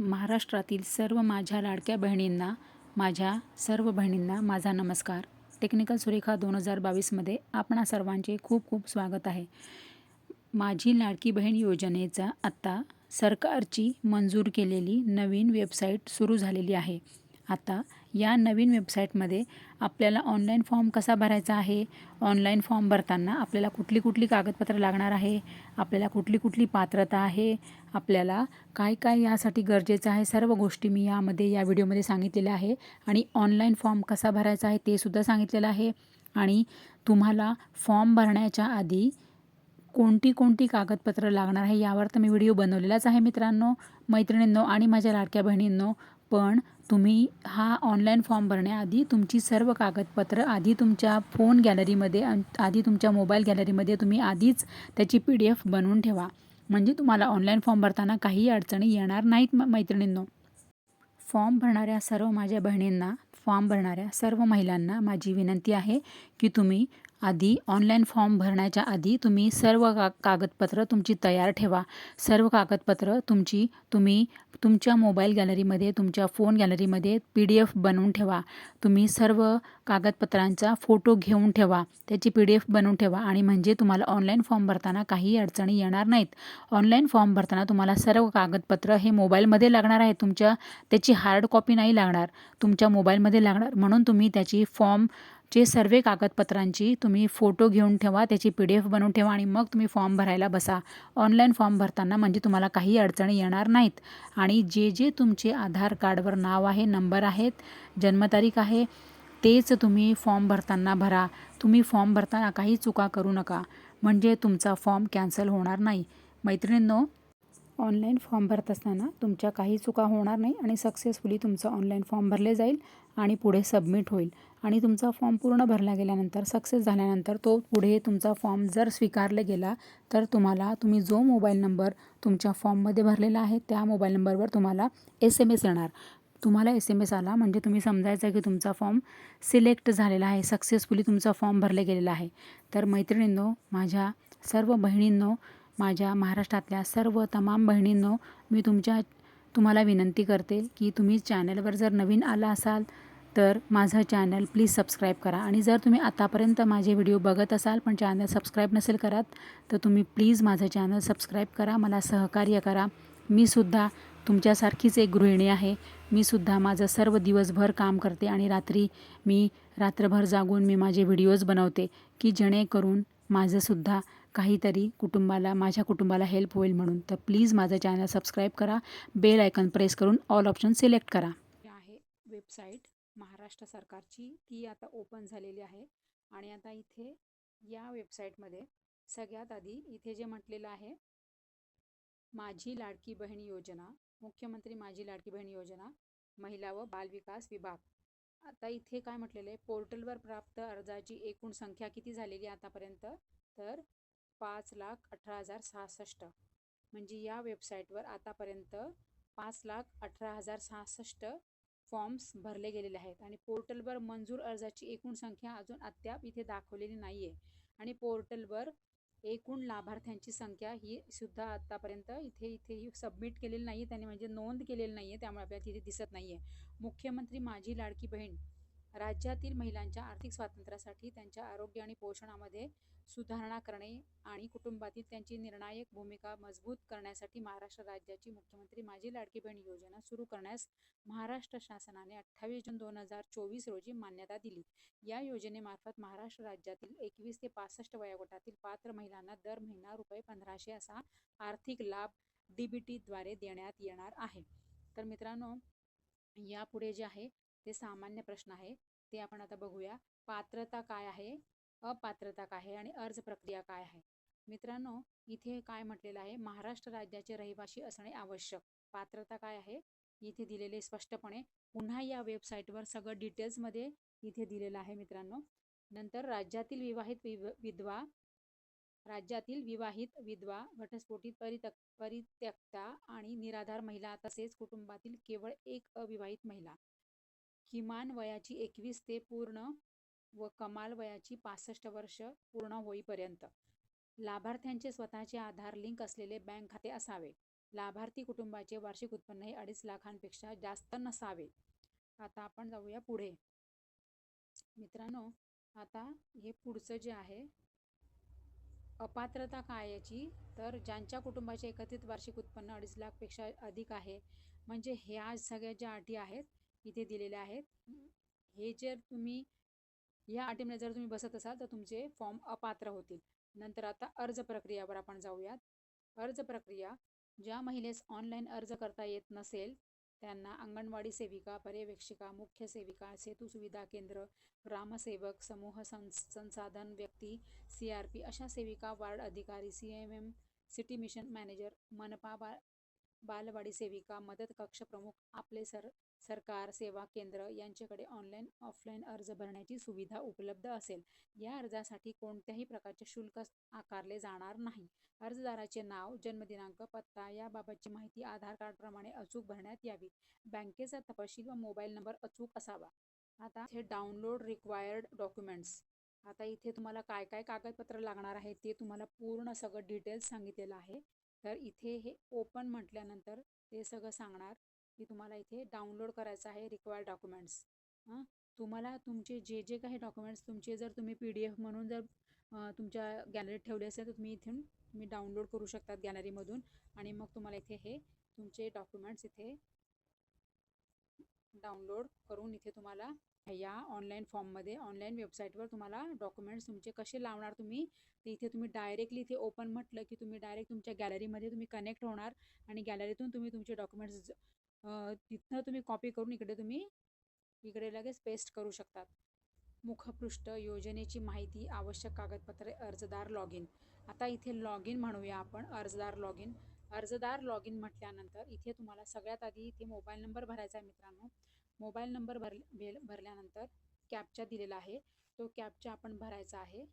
महाराष्ट्रातील सर्व माझ्या लाडक्या बहिणींना माझ्या सर्व बहिणींना माझा नमस्कार. टेक्निकल सुरेखा दोन हजार बावीसमध्ये आपणा सर्वांचे खूप खूप स्वागत आहे. माझी लाडकी बहीण योजनेचा आत्ता सरकारची मंजूर केलेली नवीन वेबसाईट सुरू झालेली आहे. आता या नवीन वेबसाईटमध्ये आपल्याला ऑनलाईन फॉर्म कसा भरायचा आहे? ऑनलाईन फॉर्म भरताना आपल्याला कुठली कुठली कागदपत्रं लागणार आहे? आपल्याला कुठली कुठली पात्रता आहे? आपल्याला काय काय यासाठी गरजेचं आहे? सर्व गोष्टी मी यामध्ये या व्हिडिओमध्ये सांगितलेल्या आहे. आणि ऑनलाईन फॉर्म कसा भरायचा आहे ते सुद्धा सांगितलेलं आहे. आणि तुम्हाला फॉर्म भरण्याच्या आधी कोणती कोणती कागदपत्रं लागणार आहे यावर तर मी व्हिडिओ बनवलेलाच आहे मित्रांनो मैत्रिणींनो आणि माझ्या लाडक्या बहिणींनो. पण तुम्ही हा ऑनलाईन फॉर्म भरण्याआधी तुमची सर्व कागदपत्रं आधी तुमच्या फोन गॅलरीमध्ये आधी तुमच्या मोबाईल गॅलरीमध्ये तुम्ही आधीच त्याची पी डी एफ बनवून ठेवा. म्हणजे तुम्हाला ऑनलाईन फॉर्म भरताना काही अडचणी येणार नाहीत म मैत्रिणींनो. फॉर्म भरणाऱ्या सर्व माझ्या बहिणींना फॉर्म भरणाऱ्या सर्व महिलांना माझी विनंती आहे की तुम्ही आधी ऑनलाईन फॉर्म भरण्याच्या आधी तुम्ही सर्व का कागदपत्रं तुमची तयार ठेवा. सर्व कागदपत्रं तुमची तुम्ही तुमच्या मोबाईल गॅलरीमध्ये तुमच्या फोन गॅलरीमध्ये पी डी एफ बनवून ठेवा. तुम्ही सर्व कागदपत्रांचा फोटो घेऊन ठेवा. त्याची पी डी एफ बनवून ठेवा आणि म्हणजे तुम्हाला ऑनलाईन फॉर्म भरताना काही अडचणी येणार नाहीत. ऑनलाईन फॉर्म भरताना तुम्हाला सर्व कागदपत्रं हे मोबाईलमध्ये लागणार आहे तुमच्या त्याची हार्ड कॉपी नाही लागणार. तुमच्या मोबाईलमध्ये लागणार. म्हणून तुम्ही त्याची फॉर्म जे सर्व कागदपत्रांची तुम्ही फोटो घेऊन ठेवा त्याची पी डी एफ बनवून ठेवा आणि मग तुम्ही फॉर्म भरायला बसा. ऑनलाईन फॉर्म भरताना म्हणजे तुम्हाला काही अडचणी येणार नाहीत. आणि जे जे तुमचे आधार कार्डवर नाव आहे नंबर आहेत जन्मतारीख आहे तेच तुम्ही फॉर्म भरताना भरा. तुम्ही फॉर्म भरताना काही चुका करू नका. म्हणजे तुमचा फॉर्म कॅन्सल होणार नाही. मैत्रिणींनो ऑनलाईन फॉर्म भरत असताना तुमच्या काही चुका होणार नाही आणि सक्सेसफुली तुमचं ऑनलाईन फॉर्म भरले जाईल आणि पुढे सबमिट होईल. आणि तुमचा फॉर्म पूर्ण भरला गेल्यानंतर सक्सेस झाल्यानंतर तो पुढे तुमचा फॉर्म जर स्वीकारला गेला तर तुम्हाला तुम्ही जो मोबाईल नंबर तुमच्या फॉर्ममध्ये भरलेला आहे त्या मोबाईल नंबरवर तुम्हाला एस एम एस येणार. तुम्हाला एस एम एस आला म्हणजे तुम्ही समजायचं की तुमचा फॉर्म सिलेक्ट झालेला आहे सक्सेसफुली तुमचा फॉर्म भरले गेलेला आहे. तर मैत्रिणींनो माझ्या सर्व बहिणींनो माझ्या महाराष्ट्रातल्या सर्व तमाम बहिणींनो मी तुमच्या तुम्हाला विनंती करते की तुम्ही चॅनलवर जर नवीन आला असाल तर माझं चॅनल प्लीज सबस्क्राईब करा. आणि जर तुम्ही आतापर्यंत माझे व्हिडिओ बघत असाल पण चॅनल सबस्क्राईब नसेल करत तर तुम्ही प्लीज माझं चॅनल सबस्क्राईब करा मला सहकार्य करा. मी सुद्धा तुमच्यासारखीच एक गृहिणी आहे. मी सुद्धा माझं सर्व दिवसभर काम करते आणि रात्री मी रात्रभर जागून मी माझे व्हिडिओज बनवते की जेणेकरून माझंसुद्धा काहीतरी कुटुंबाला माझ्या कुटुंबाला हेल्प होईल म्हणून. तर प्लीज माझं चॅनल सबस्क्राईब करा. बेल आयकन प्रेस करून ऑल ऑप्शन सिलेक्ट करा. आहे वेबसाईट महाराष्ट्र सरकारची. ती आता ओपन झालेली आहे. आणि आता इथे या वेबसाईटमध्ये सगळ्यात आधी इथे जे म्हटलेलं आहे माझी लाडकी बहीण योजना मुख्यमंत्री माझी लाडकी बहीण योजना महिला व बालविकास विभाग. आता इथे काय म्हटलेलं आहे पोर्टलवर प्राप्त अर्जाची एकूण संख्या किती झालेली आतापर्यंत? तर पाच लाख अठरा हजार सहासष्ट. म्हणजे या वेबसाईटवर आतापर्यंत पाच लाख अठरा हजार सहासष्ट फॉर्म्स भरले गेलेले आहेत. आणि पोर्टलवर मंजूर अर्जाची एकूण संख्या अजून अद्याप इथे दाखवलेली नाही आहे आणि पोर्टलवर एकूण लाभार्थ्यांची संख्या ही सुद्धा आतापर्यंत इथे इथे ही सबमिट केलेली नाही आहे त्यांनी म्हणजे नोंद केलेली नाही आहे त्यामुळे आपल्याला तिथे दिसत नाही आहे मुख्यमंत्री माझी लाडकी बहीण राज्यातील महिलांच्या आर्थिक स्वातंत्र्यासाठी त्यांच्या आरोग्य आणि पोषणामध्ये सुधारणा करणे आणि कुटुंबातील त्यांची निर्णायक भूमिका मजबूत करण्यासाठी महाराष्ट्र राज्याची मुख्यमंत्री माझी लाडकी बहीण योजना सुरू करण्यास महाराष्ट्र शासनाने अठ्ठावीस जून दोन हजार चोवीस रोजी मान्यता दिली. या योजनेमार्फत महाराष्ट्र राज्यातील एकवीस ते पासष्ट वयोगटातील पात्र महिलांना दर महिना रुपये पंधराशे असा आर्थिक लाभ डी बी टीद्वारे देण्यात येणार आहे. तर मित्रांनो यापुढे जे आहे ते सामान्य प्रश्न आहे ते आपण आता बघूया. पात्रता काय आहे? अपात्रता काय आहे? आणि अर्ज प्रक्रिया काय आहे? मित्रांनो इथे काय म्हटलेलं आहे? महाराष्ट्र राज्याचे रहिवासी असणे आवश्यक. पात्रता काय आहे? इथे दिलेले स्पष्टपणे. पुन्हा या वेबसाईटवर सगळं डिटेल्समध्ये इथे दिलेलं आहे मित्रांनो. नंतर राज्यातील विवाहित विधवा राज्यातील विवाहित विधवा घटस्फोटित परितक परित्यक्ता आणि निराधार महिला तसेच कुटुंबातील केवळ एक अविवाहित महिला. किमान वयाची एकवीस ते पूर्ण व कमाल वयाची पासष्ट वर्ष पूर्ण होईपर्यंत. लाभार्थ्यांचे स्वतःचे आधार लिंक असलेले बँक खाते असावे. लाभार्थी कुटुंबाचे वार्षिक उत्पन्न हे अडीच लाखांपेक्षा जास्त नसावे. आता आपण जाऊया पुढे. मित्रांनो आता हे पुढचं जे आहे अपात्रता काय याची? तर ज्यांच्या कुटुंबाचे एकत्रित वार्षिक उत्पन्न अडीच लाखपेक्षा अधिक आहे म्हणजे ह्या सगळ्या ज्या अटी आहेत इथे दिलेल्या आहेत. हे जर तुम्ही या अटीमध्ये जर तुम्ही बसत असाल तर तुमचे फॉर्म अपात्र होतील. नंतर आता अर्ज प्रक्रियावर आपण जाऊयात. अर्ज प्रक्रिया ज्या महिलेस ऑनलाईन अर्ज करता येत नसेल त्यांना अंगणवाडी सेविका पर्यवेक्षिका मुख्य सेविका सेतू सुविधा केंद्र ग्रामसेवक समूह संस संसाधन व्यक्ती सी आर पी अशा सेविका वार्ड अधिकारी C M M city mission manager मनपा बा बालवाडी सेविका मदत कक्ष प्रमुख आपले सर सरकार सेवा केंद्र यांच्याकडे ऑनलाईन ऑफलाईन अर्ज भरण्याची सुविधा उपलब्ध असेल. या अर्जासाठी कोणत्याही प्रकारचे शुल्क आकारले जाणार नाही. अर्जदाराचे नाव जन्मदिनांक पत्ता याबाबतची माहिती आधार कार्डप्रमाणे अचूक भरण्यात यावी. बँकेचा तपशील व मोबाईल नंबर अचूक असावा. आता हे डाउनलोड रिक्वायर्ड डॉक्युमेंट्स आता इथे तुम्हाला काय काय कागदपत्र लागणार आहे ते तुम्हाला पूर्ण सगळं डिटेल्स सांगितलेलं आहे. तर इथे हे ओपन म्हटल्यानंतर ते सगळं सांगणार. की तुम्हाला इथे डाउनलोड करायचं आहे रिक्वायर्ड डॉक्युमेंट्स हां? तुम्हाला तुमचे जे जे काही डॉक्युमेंट्स तुमचे जर तुम्ही पी डी एफ म्हणून जर तुमच्या गॅलरीत ठेवले असेल तर तुम्ही इथून तुम्ही डाउनलोड करू शकतात गॅलरीमधून आणि मग तुम्हाला इथे हे तुमचे डॉक्युमेंट्स इथे डाउनलोड करून इथे तुम्हाला या ऑनलाईन फॉर्ममध्ये ऑनलाईन वेबसाईटवर तुम्हाला डॉक्युमेंट्स तुमचे कसे लावणार तुम्ही ते इथे तुम्ही डायरेक्टली इथे ओपन म्हटलं की तुम्ही डायरेक्ट तुमच्या गॅलरीमध्ये तुम्ही कनेक्ट होणार आणि गॅलरीतून तुम्ही तुमचे डॉक्युमेंट्स तिथनं तुम्ही कॉपी करून इकडे तुम्ही इकडे लगेच पेस्ट करू शकतात. मुखपृष्ठ योजनेची माहिती आवश्यक कागदपत्रे अर्जदार लॉग इन आता इथे लॉग इन म्हणूया आपण अर्जदार लॉग इन अर्जदार लॉग इन म्हटल्यानंतर इथे तुम्हाला सगळ्यात आधी इथे मोबाईल नंबर भरायचा आहे मित्रांनो. मोबाईल नंबर भर भरल्यानंतर कॅपचा दिलेला आहे. तो कॅपचा आपण भरायचा आहे.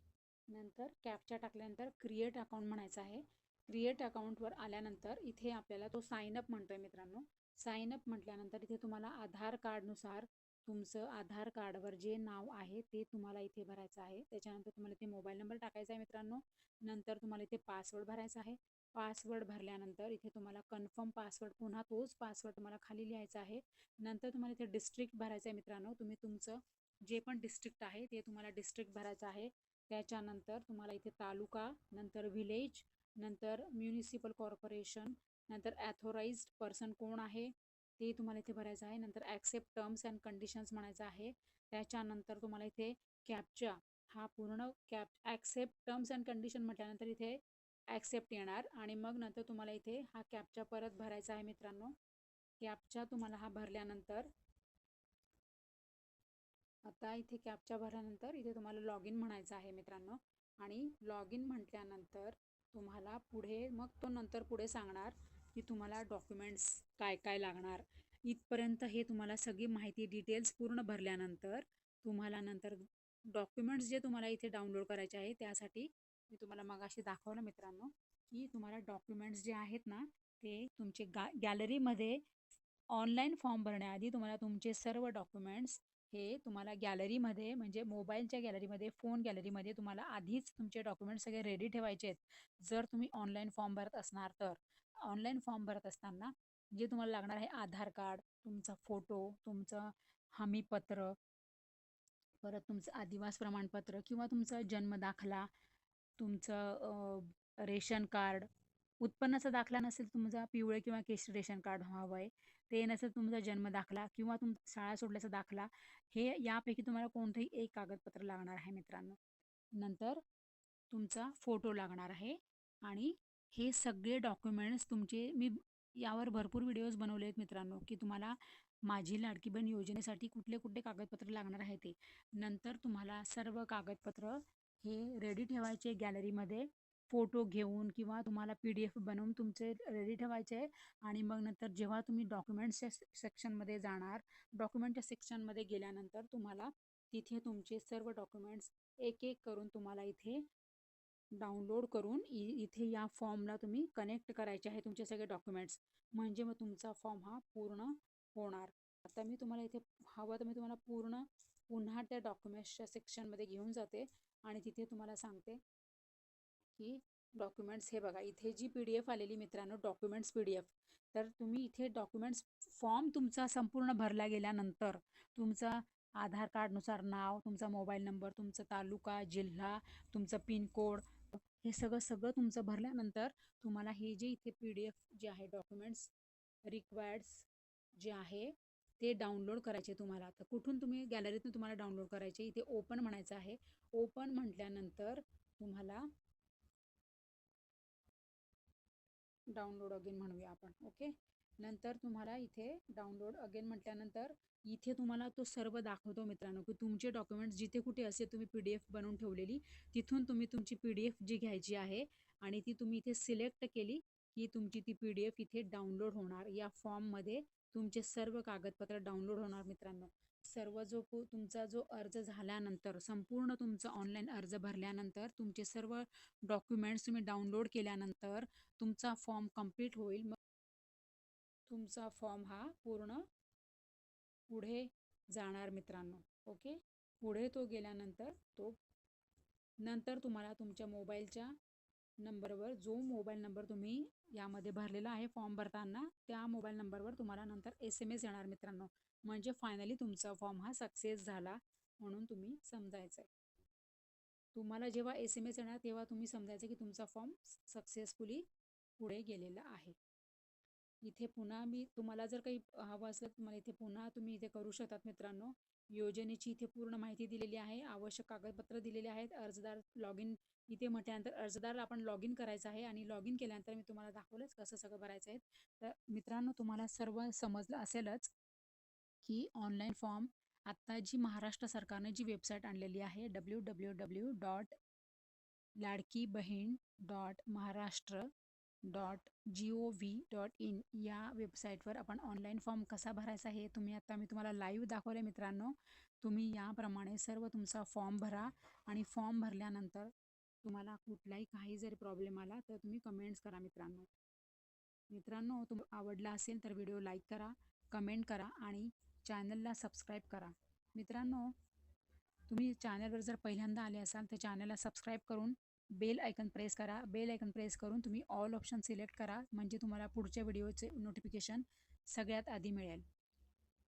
नंतर कॅपचा टाकल्यानंतर क्रिएट अकाउंट म्हणायचं आहे. क्रिएट अकाउंटवर आल्यानंतर इथे आपल्याला तो साईन अप म्हणतो आहे मित्रांनो. साईन अप म्हटल्यानंतर इथे तुम्हाला आधार कार्डनुसार तुमचं आधार कार्डवर जे नाव आहे ते तुम्हाला इथे भरायचं आहे. त्याच्यानंतर तुम्हाला इथे मोबाईल नंबर टाकायचा आहे मित्रांनो. नंतर तुम्हाला इथे पासवर्ड भरायचा आहे. पासवर्ड भरल्यानंतर इथे तुम्हाला कन्फर्म पासवर्ड पुन्हा तोच पासवर्ड तुम्हाला खाली लिहायचा आहे. नंतर तुम्हाला इथे डिस्ट्रिक्ट भरायचं आहे मित्रांनो. तुम्ही तुमचं जे पण डिस्ट्रिक्ट आहे ते तुम्हाला डिस्ट्रिक्ट भरायचं आहे. त्याच्यानंतर तुम्हाला इथे तालुका नंतर विलेज नंतर म्युनिसिपल कॉर्पोरेशन नंतर ॲथोराइज्ड पर्सन कोण आहे ते तुम्हाला इथे भरायचं आहे. नंतर ॲक्सेप्ट टर्म्स अँड कंडिशन्स म्हणायचं आहे. त्याच्यानंतर तुम्हाला इथे कॅपचा हा पूर्ण cap accept terms and condition म्हटल्यानंतर इथे ॲक्सेप्ट येणार. आणि मग नंतर तुम्हाला इथे हा कॅपचा परत भरायचा आहे मित्रांनो. कॅपचा तुम्हाला हा भरल्यानंतर आता इथे कॅपच्या भरल्यानंतर इथे तुम्हाला लॉग इन म्हणायचं आहे मित्रांनो. आणि लॉग इन म्हटल्यानंतर तुम्हाला पुढे मग तो नंतर पुढे सांगणार. की तुम्हाला डॉक्युमेंट्स काय काय लागणार? इथपर्यंत हे तुम्हाला सगळी माहिती डिटेल्स पूर्ण भरल्यानंतर तुम्हाला नंतर डॉक्युमेंट्स जे तुम्हाला इथे डाउनलोड करायचे आहे त्यासाठी मी तुम्हाला मगाशी दाखवलं मित्रांनो की तुम्हाला डॉक्युमेंट्स जे आहेत ना ते तुमचे गा गॅलरीमध्ये ऑनलाईन फॉर्म भरण्याआधी तुम्हाला तुमचे सर्व डॉक्युमेंट्स हे तुम्हाला गॅलरीमध्ये म्हणजे मोबाईलच्या गॅलरीमध्ये फोन गॅलरीमध्ये तुम्हाला आधीच तुमचे डॉक्युमेंट्स सगळे रेडी ठेवायचे आहेत. जर तुम्ही ऑनलाईन फॉर्म भरत असणार तर. ऑनलाईन फॉर्म भरत असताना जे तुम्हाला लागणार आहे आधार कार्ड तुमचा फोटो तुमचं हमीपत्र परत तुमचं आदिवास प्रमाणपत्र किंवा तुमचा जन्मदाखला तुमचं रेशन कार्ड. उत्पन्नाचा दाखला नसेल तुमचा पिवळे किंवा केशरी रेशन कार्ड हवं आहे. ते नसेल तुमचा जन्म दाखला किंवा तुम शाळा सोडल्याचा दाखला हे यापैकी तुम्हाला कोणतंही एक कागदपत्र लागणार आहे मित्रांनो. नंतर तुमचा फोटो लागणार आहे आणि हे सगळे डॉक्युमेंट्स तुमचे मी यावर भरपूर व्हिडिओज बनवले आहेत मित्रांनो की तुम्हाला माझी लाडकी बहीण योजनेसाठी कुठले कुठले कागदपत्र लागणार आहे ते. नंतर तुम्हाला सर्व कागदपत्र हे रेडी ठेवायचे गॅलरीमध्ये फोटो घेऊन किंवा तुम्हाला पी डी एफ बनवून तुमचे रेडी ठेवायचे आणि मग नंतर जेव्हा तुम्ही डॉक्युमेंट्सच्या सेक्शनमध्ये जाणार डॉक्युमेंटच्या सेक्शनमध्ये गेल्यानंतर तुम्हाला तिथे तुमचे सर्व डॉक्युमेंट्स एक एक करून तुम्हाला इथे डाउनलोड करून इ इथे या फॉर्मला तुम्ही कनेक्ट करायचे आहे तुमचे सगळे डॉक्युमेंट्स म्हणजे मग तुमचा फॉर्म हा पूर्ण होणार. आता मी तुम्हाला इथे हवं तर मी तुम्हाला पूर्ण पुन्हा त्या डॉक्युमेंट्सच्या सेक्शनमध्ये घेऊन जाते. आणि तिथे तुम्हाला सांगते की डॉक्युमेंट्स हे बघा इथे जी पी डी एफ आलेली मित्रांनो डॉक्युमेंट्स पी डी एफ तर तुम्ही इथे डॉक्युमेंट्स फॉर्म तुमचा संपूर्ण भरला गेल्यानंतर तुमचा आधार कार्डनुसार नाव तुमचा मोबाईल नंबर तुमचा तालुका जिल्हा तुमचं पिनकोड हे सगळं सगळं तुमचं भरल्यानंतर तुम्हाला हे जे इथे पी डी एफ जे आहे डॉक्युमेंट्स रिक्वायर्ड्स जे आहे ते डाउनलोड करायचे तुम्हाला. तर कुठून तुम्ही गॅलरीतून तुम्हाला डाउनलोड करायचे? इथे ओपन म्हणायचं आहे. ओपन म्हटल्यानंतर तुम्हाला डाउनलोड अगेन म्हणूया आपण ओके? नंतर तुम्हाला इथे डाउनलोड अगेन म्हटल्यानंतर इथे तुम्हाला तो सर्व दाखवतो मित्रांनो की तुमचे डॉक्युमेंट्स जिथे कुठे असे तुम्ही पी डी एफ बनवून ठेवलेली तिथून तुम्ही तुमची पी डी एफ जी घ्यायची आहे आणि ती तुम्ही इथे सिलेक्ट केली की तुमची ती पी डी एफ इथे डाउनलोड होणार. या फॉर्ममध्ये तुमचे सर्व कागदपत्र डाउनलोड होणार मित्रांनो. सर्व जो तुमचा जो अर्ज झाल्यानंतर संपूर्ण तुमचा ऑनलाईन अर्ज भरल्यानंतर तुमचे सर्व डॉक्युमेंट्स तुम्ही डाउनलोड केल्यानंतर तुमचा फॉर्म कंप्लीट होईल. मग तुमचा फॉर्म हा पूर्ण पुढे जाणार मित्रांनो. ओके पुढे तो गेल्यानंतर तो नंतर तुम्हाला तुमच्या मोबाईलच्या नंबरवर जो मोबाईल नंबर तुम्ही यामध्ये भरलेला आहे फॉर्म भरताना त्या मोबाईल नंबरवर तुम्हाला नंतर एस एम एस येणार मित्रांनो. म्हणजे फायनली तुमचा फॉर्म हा सक्सेस झाला म्हणून तुम्ही समजायचं आहे तुम्हाला जेव्हा एस एम एस येणार तेव्हा तुम्ही समजायचं की तुमचा फॉर्म सक्सेसफुली पुढे गेलेला आहे. इथे पुन्हा मी तुम्हाला जर काही हवं असलं तर तुम्हाला इथे पुन्हा तुम्ही इथे करू शकतात मित्रांनो. योजनेची इथे पूर्ण माहिती दिलेली आहे आवश्यक कागदपत्र दिलेले आहेत अर्जदार लॉग इन इथे म्हटल्यानंतर अर्जदार आपण लॉग इन करायचं आहे आणि लॉग इन केल्यानंतर मी तुम्हाला दाखवलंच कसं सगळं भरायचं आहे. तर मित्रांनो तुम्हाला सर्व समजलं असेलच की ऑनलाईन फॉर्म आत्ता जी महाराष्ट्र सरकारने जी वेबसाईट आणलेली आहे W W W dot Ladki Bahin dot Maharashtra dot G O V dot in या वेबसाईटवर आपण ऑनलाईन फॉर्म कसा भरायचा हे तुम्ही आता मी तुम्हाला लाईव्ह दाखवले मित्रांनो. तुम्ही याप्रमाणे सर्व तुमचा फॉर्म भरा आणि फॉर्म भरल्यानंतर तुम्हाला कुठलाही काही जरी प्रॉब्लेम आला तर तुम्ही कमेंट्स करा मित्रांनो. मित्रांनो तुम आवडला असेल तर व्हिडिओ लाईक करा कमेंट करा आणि चॅनलला सबस्क्राईब करा. मित्रांनो तुम्ही चॅनलवर जर पहिल्यांदा आले असाल तर चॅनलला सबस्क्राईब करून बेल आयकन प्रेस करा. बेल आयकन प्रेस करून तुम्ही ऑल ऑप्शन सिलेक्ट करा. म्हणजे तुम्हाला पुढच्या व्हिडिओचे नोटिफिकेशन सगळ्यात आधी मिळेल.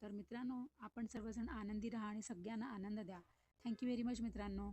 तर मित्रांनो आपण सर्वजण आनंदी राहा आणि सगळ्यांना आनंद द्या. थँक्यू व्हेरी मच मित्रांनो.